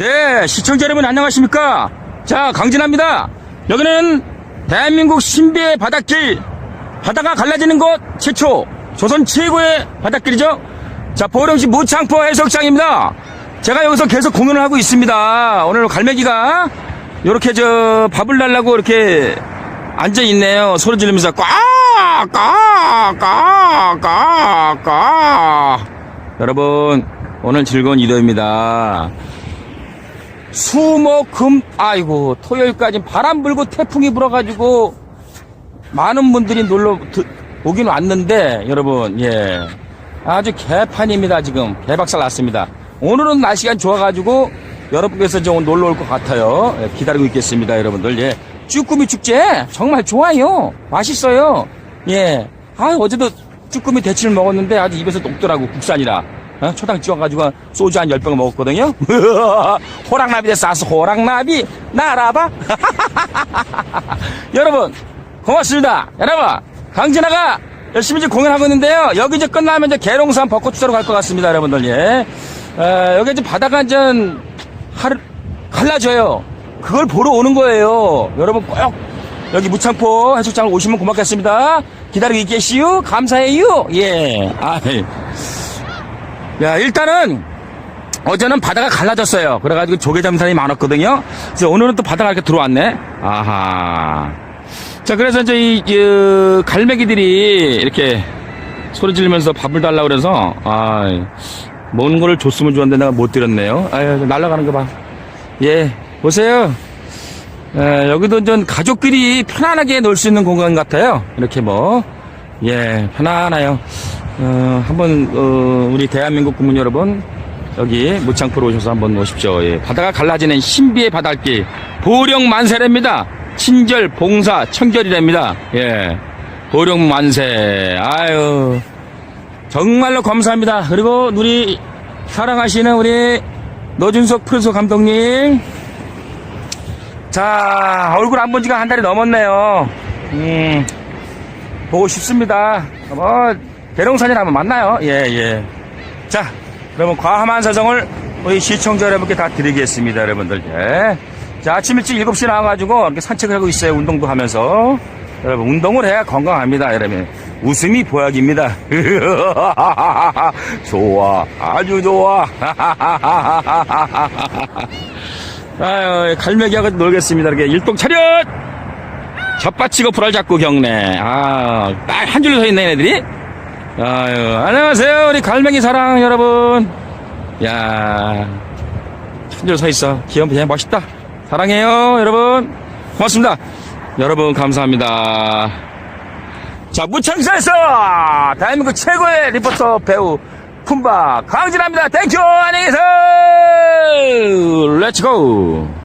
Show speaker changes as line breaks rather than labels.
네, 시청자 여러분 안녕하십니까? 자, 강진합니다. 여기는 대한민국 신비의 바닷길. 바다가 갈라지는 곳 최초. 조선 최고의 바닷길이죠. 자, 보령시 무창포 해석장입니다. 제가 여기서 계속 공연을 하고 있습니다. 오늘 갈매기가 이렇게 저 밥을 달라고 이렇게 앉아 있네요. 소리 지르면서 꽉, 꽉, 꽉, 꽉, 꽉. 여러분, 오늘 즐거운 일요입니다. 수목금 아이고 토요일까지 바람 불고 태풍이 불어가지고 많은 분들이 놀러 드- 오긴 왔는데 여러분 예. 아주 개판입니다 지금. 개박살 났습니다. 오늘은 날씨가 좋아가지고 여러분께서 좀 놀러 올 것 같아요. 예, 기다리고 있겠습니다 여러분들. 예. 쭈꾸미 축제 정말 좋아요. 맛있어요. 예아 어제도 쭈꾸미 대치를 먹었는데 아주 입에서 녹더라고 국산이라 어? 초당 찍어가지고 소주 한 10병 먹었거든요. 호랑나비 됐어. 아서 호랑나비 날아봐. 여러분 고맙습니다. 여러분 강진아가 열심히 이제 공연하고 있는데요. 여기 이제 끝나면 이제 계룡산 벚꽃 추자로 갈 것 같습니다. 여러분들 예. 어, 여기 이제 바다가 이제 하루 갈라져요. 그걸 보러 오는 거예요. 여러분 꼭 여기 무창포 해수장을 오시면 고맙겠습니다. 기다리고 있겠시요. 감사해요. 예. 아, 야, 일단은 어제는 바다가 갈라졌어요. 그래가지고 조개잠사이 많았거든요. 그래서 오늘은 또 바다가 이렇게 들어왔네. 아하. 자, 그래서 이제 이, 이 갈매기들이 이렇게 소리 지르면서 밥을 달라고 그래서, 아, 먹는 거를 줬으면 좋았는데 내가 못 드렸네요. 아유, 날아가는 거 봐. 예, 보세요. 에, 여기도 좀 가족끼리 편안하게 놀 수 있는 공간 같아요. 이렇게 뭐, 예, 편안해요. 어, 한번, 어, 우리 대한민국 국민 여러분, 여기 무창포로 오셔서 한번 오십시오. 예, 바다가 갈라지는 신비의 바닷길, 보령 만세랍니다. 친절, 봉사, 청결이랍니다. 예, 보령 만세. 아유, 정말로 감사합니다. 그리고 우리 사랑하시는 우리 노준석 프로듀서 감독님, 자, 얼굴 안 본 지가 한 달이 넘었네요. 음, 보고 싶습니다. 뭐, 대롱산이라 한번 만나요. 예, 예. 자, 그러면 과함한 사정을 우리 시청자 여러분께 다 드리겠습니다, 여러분들. 예. 자, 아침 일찍 7시에 나와가지고 이렇게 산책을 하고 있어요. 운동도 하면서. 여러분, 운동을 해야 건강합니다, 여러분. 웃음이 보약입니다. 좋아. 아주 좋아. 아유, 갈매기하고 놀겠습니다. 이렇게 일동 차렷! 젖받치고 불알 잡고 경례. 아, 딱 한 줄로 서 있네, 애들이. 아유, 안녕하세요. 우리 갈매기 사랑 여러분. 야, 한줄 서 있어. 귀여운 그냥 멋있다. 사랑해요, 여러분. 고맙습니다. 여러분, 감사합니다. 자, 무창사에서 대한민국 최고의 리포터 배우 품바 강진합니다. 땡큐! 안녕히 계세요! 렛츠고!